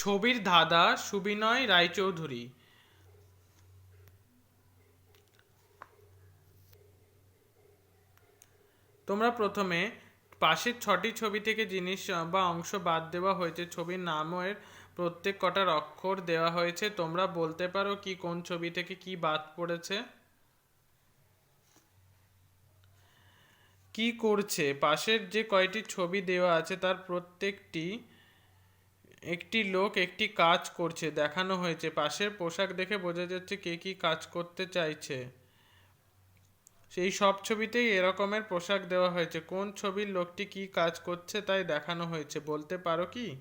ছবির ধাঁধা সুবিনয় রায়চৌধুরী। তোমরা প্রথমে পাশের ছটি ছবি থেকে জিনিস বা অংশ বাদ দেওয়া হয়েছে। ছবির নামের প্রত্যেক কটার অক্ষর দেওয়া হয়েছে। তোমরা বলতে পারো কি, কোন ছবি থেকে কি বাদ পড়েছে? কি করছে? পাশের যে কয়টি ছবি দেওয়া আছে, তার প্রত্যেকটি একটি লোক একটি কাজ করছে, দেখানো হয়েছে। পাশের পোশাক দেখে বোঝা যাচ্ছে কে কি কাজ করতে চাইছে। সেই সব ছবিতেই এরকমের পোশাক দেওয়া হয়েছে। কোন ছবির লোকটি কি কাজ করছে তাই দেখানো হয়েছে, বলতে পারো কি?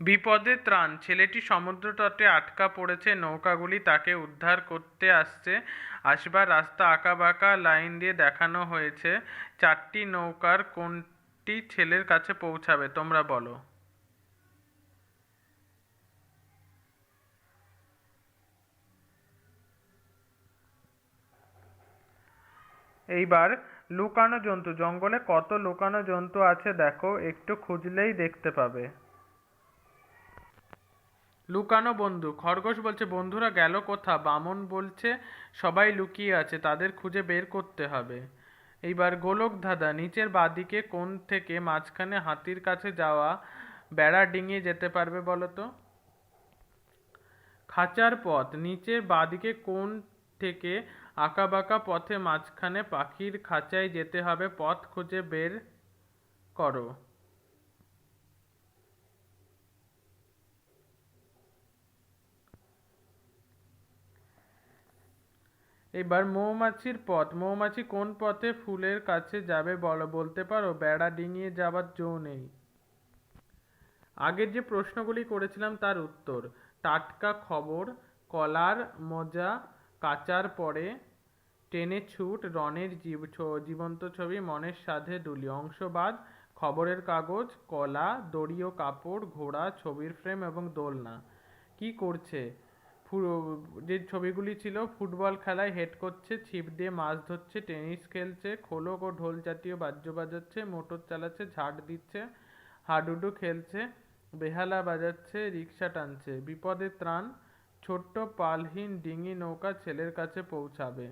বিপদে ত্রাণ। ছেলেটি সমুদ্র তটে আটকা পড়েছে, নৌকাগুলি তাকে উদ্ধার করতে আসছে। আসবার রাস্তা আঁকা বাঁকা লাইন দিয়ে দেখানো হয়েছে। চারটি নৌকার কোনটি ছেলের কাছে পৌঁছাবে, তোমরা বলো। এইবার লুকানো জন্তু, জঙ্গলে কত লুকানো জন্তু আছে দেখো, একটু খুঁজলেই দেখতে পাবে। লুকানো বন্ধু, খরগোশ বলছে, বন্ধুরা গেল কোথা? বামন বলছে, সবাই লুকিয়ে আছে, তাদের খুঁজে বের করতে হবে। এইবার গোলক ধাঁধা, নিচের বাঁদিকে কোন থেকে মাঝখানে হাতির কাছে যাওয়া বেড়া ডিঙিয়ে যেতে পারবে বলো তো খাঁচার পথ, নিচের বাঁদিকে কোন থেকে আঁকাবাঁকা পথে মাঝখানে পাখির খাঁচায় যেতে হবে, পথ খুঁজে বের করো। এবার মৌমাছির পথ। মৌমাছি কোন পথে ফুলের কাছে যাবে বলো, বলতে পারো, বেড়া ডিঙিয়ে যাবার জো নেই। আগের যে প্রশ্নগুলি করেছিলাম তার উত্তর, টাটকা খবর, কলার মজা, কাচার পরে, টেনে ছুট রনের জীব জীবন্ত ছবি, মনের সাধে দুলি অংশবাদ, খবরের কাগজ, কলা, দড়ি ও কাপড়, ঘোড়া, ছবির ফ্রেম এবং দোলনা। কি করছে? যে ছবিগুলি ছিল, ফুটবল খেলায় হেড করছে, ছিপ দিয়ে মাছ ধরছে, টেনিস খেলছে, খোলক ও ঢোল জাতীয় বাদ্য বাজাচ্ছে, মোটর চালাচ্ছে ঝাড় দিচ্ছে, হাডুডু খেলছে, বেহালা বাজাচ্ছে, রিক্সা টানছে। বিপদে ত্রাণ, ছোট্ট পালহীন ডিঙি নৌকা ছেলের কাছে পৌঁছাবে।